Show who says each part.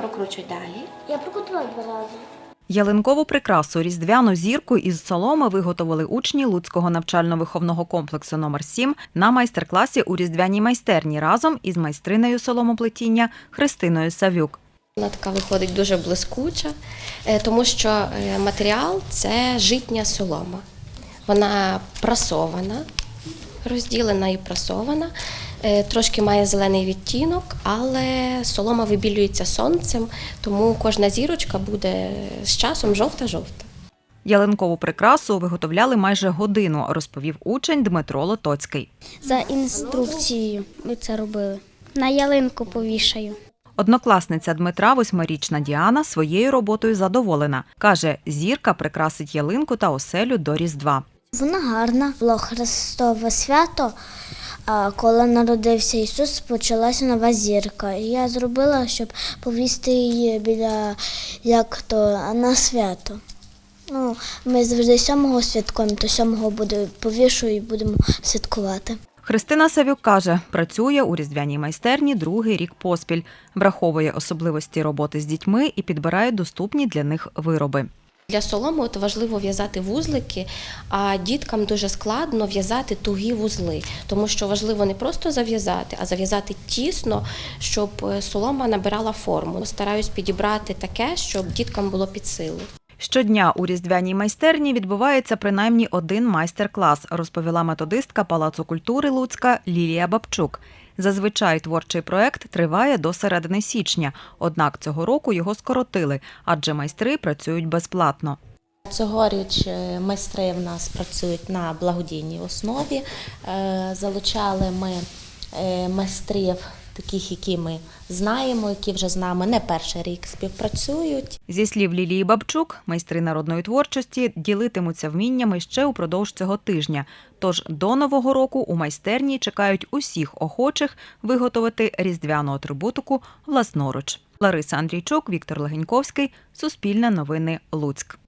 Speaker 1: Прокручуй далі.
Speaker 2: Я прокотила два рази.
Speaker 3: Ялинкову прикрасу різдвяну зірку із соломи виготовили учні Луцького навчально-виховного комплексу номер 7 на майстер-класі у різдвяній майстерні разом із майстринею соломоплетіння Христиною Савюк.
Speaker 1: Вона така виходить дуже блискуча, е, тому що е, матеріал це житня солома. Вона прасована, розділена і прасована. Е, Трошки має зелений відтінок, але солома вибілюється сонцем, тому кожна зірочка буде з часом жовта-жовта.
Speaker 3: Ялинкову прикрасу виготовляли майже годину, розповів учень Дмитро Лотоцький.
Speaker 2: За інструкцією ми це робили. На ялинку повішаю.
Speaker 3: Однокласниця Дмитра, восьмирічна Діана, своєю роботою задоволена. Каже, зірка прикрасить ялинку та оселю до Різдва.
Speaker 2: Вона гарна. Було Христове свято. А коли народився Ісус, почалася нова зірка. Я зробила, щоб повісти її біля як то на свято. Ну, ми завжди сьомого святкуємо, то сьомого буде повішу і будемо святкувати.
Speaker 3: Христина Савюк каже, працює у різдвяній майстерні другий рік поспіль, враховує особливості роботи з дітьми і підбирає доступні для них вироби.
Speaker 1: Для соломи от важливо в'язати вузлики, а діткам дуже складно в'язати тугі вузли, тому що важливо не просто зав'язати, а зав'язати тісно, щоб е, солома набирала форму. Стараюсь підібрати таке, щоб діткам було під силу.
Speaker 3: Щодня у різдвяній майстерні відбувається принаймні один майстер-клас, розповіла методистка Палацу культури Луцька Лілія Бабчук. Зазвичай творчий проект триває до середини січня, однак цього року його скоротили, адже майстри працюють безплатно.
Speaker 4: Цьогоріч е, майстри в нас працюють на благодійній основі. Е, Залучали ми е, майстрів, таких, які ми знаємо, які вже з нами не перший рік співпрацюють.
Speaker 3: Зі слів Лілії Бабчук, майстри народної творчості ділитимуться вміннями ще упродовж цього тижня. Тож до нового року у майстерні чекають усіх охочих виготовити різдвяну атрибутику власноруч. Лариса Андрійчук, Віктор Легеньковський, Суспільне новини, Луцьк.